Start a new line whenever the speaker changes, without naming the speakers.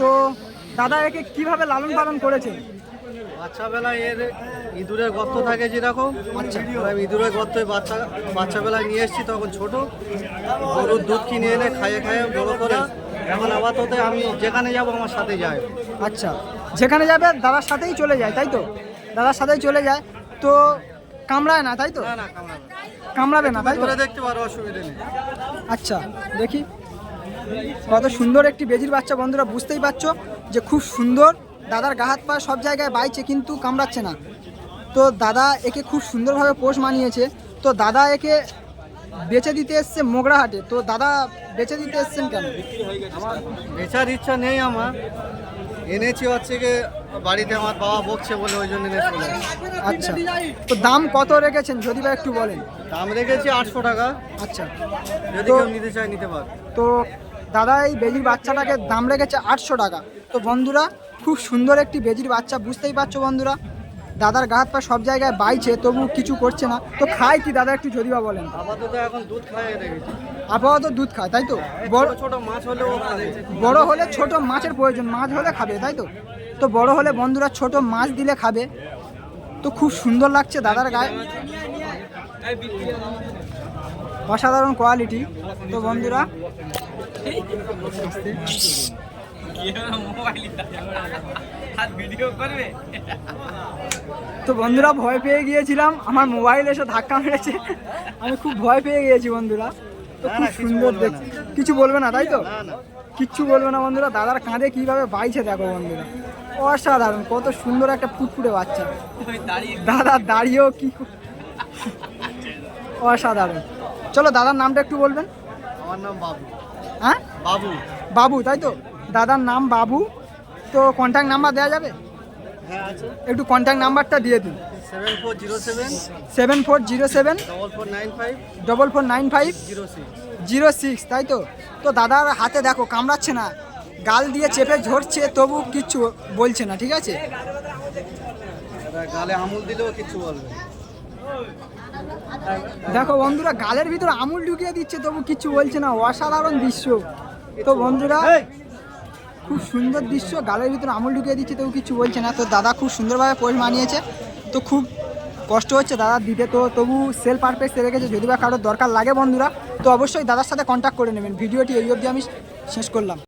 তো দাদা একে কীভাবে লালন পালন করেছে?
বাচ্চাবেলায় এর ইঁদুরের গর্ত থাকে যেরকম।
আচ্ছা।
ইঁদুরের গর্তে বাচ্চা বাচ্চাবেলায় নিয়ে এসেছি তখন ছোট। গরুর দুধ কিনে এনে খাইয়ে খাইয়ে বড় করে এখন আপাতত আমি যেখানে যাব আমার সাথে যায়।
আচ্ছা। যেখানে যাবে দাদার সাথেই চলে যায় তাই তো? দাদার সাথেই চলে যায়। তো কামড়ায় না তাই তো।
কামড়াবে না
তাই তো?
দেখতে পারো অসুবিধা নেই।
আচ্ছা দেখি। কত সুন্দর একটি বেজির বাচ্চা বন্ধুরা বুঝতেই পারছ যে খুব সুন্দর। দাদার গা হাত পা সব জায়গায় বাইছে কিন্তু কামড়াচ্ছে না। তো দাদা একে খুব সুন্দরভাবে পোষ মানিয়েছে। তো দাদা একে বেচে দিতে এসছে মোগরাহাটে। তো দাদা বেচে দিতে এসছেন কেন?
আমার বেচার ইচ্ছা নেই আমার। এনেছি হচ্ছে গিয়ে বাড়িতে আমার বাবা বকছে বলে ওই জন্য
আচ্ছা তো দাম কত রেখেছেন যদি বা একটু বলেন?
দাম রেখেছি আটশো টাকা।
আচ্ছা
যদি কেউ নিতে চায় নিতে পার
তো দাদা এই বেজির বাচ্চাটাকে দাম রেখেছে আটশো টাকা। তো বন্ধুরা খুব সুন্দর একটি বেজির বাচ্চা বুঝতেই পারছ বন্ধুরা? দাদার গা হাত পা সব জায়গায় বাইছে তবু কিছু করছে না। তো খায় কি দাদা একটু যদি বা বলেন?
আপাতত এখন দুধ রেখেছি
আপাতত দুধ খায় তাই তো? বড়
ছোট মাছ খাবে।
বড় হলে ছোট মাছের প্রয়োজন মাছ হলে খাবে তাই তো? তো বড় হলে বন্ধুরা ছোট মাছ দিলে খাবে। তো খুব সুন্দর লাগছে দাদার গায়ে। অসাধারণ কোয়ালিটি তো বন্ধুরা তো বন্ধুরা ভয় পেয়ে গিয়েছিলাম। আমার মোবাইল এসে ধাক্কা মেরেছে। আমি খুব ভয় পেয়ে গিয়েছি বন্ধুরা। তো খুব সুন্দর দেখছি কিছু বলবে না তাই তো? কিচ্ছু বলবে না বন্ধুরা। দাদার কাঁধে কীভাবে বাইছে দেখো বন্ধুরা। অসাধারণ কত সুন্দর একটা ফুটফুটে বাচ্চা। দাদা দাঁড়িয়েও কি অসাধারণ। চলো দাদার নামটা একটু বলবেন।
আমার নাম বাবু।
হ্যাঁ?
বাবু।
বাবু তাই তো? দাদার নাম বাবু। তো কন্ট্যাক্ট নাম্বার দেওয়া যাবে?
হ্যাঁ
একটু কন্ট্যাক্ট নাম্বারটা দিয়ে দিন।
Seven four zero seven
seven four zero seven
double four nine five zero six
তাই তো? তো দাদার হাতে দেখো কামড়াচ্ছে না। গাল দিয়ে চেপে ঝরছে তবু কিচ্ছু বলছে না ঠিক আছে?
গালে আমুল দিলেও কিছু বলবে।
দেখো বন্ধুরা গালের ভিতরে আমুল ঢুকিয়ে দিচ্ছে তবু কিছু বলছে না। অসাধারণ দৃশ্য। তো বন্ধুরা খুব সুন্দর দৃশ্য গালের ভিতরে আমুল ঢুকিয়ে দিচ্ছে তবু কিছু বলছে না। তো দাদা খুব সুন্দরভাবে পোষ মানিয়েছে তো খুব কষ্ট হচ্ছে দাদা দিতে তো তবু সেল পারফেক্ট রেখেছে যদি বা কারোর দরকার লাগে বন্ধুরা। তো অবশ্যই দাদার সাথে কন্ট্যাক্ট করে নেবেন। ভিডিওটি এই অবধি আমি শেষ করলাম।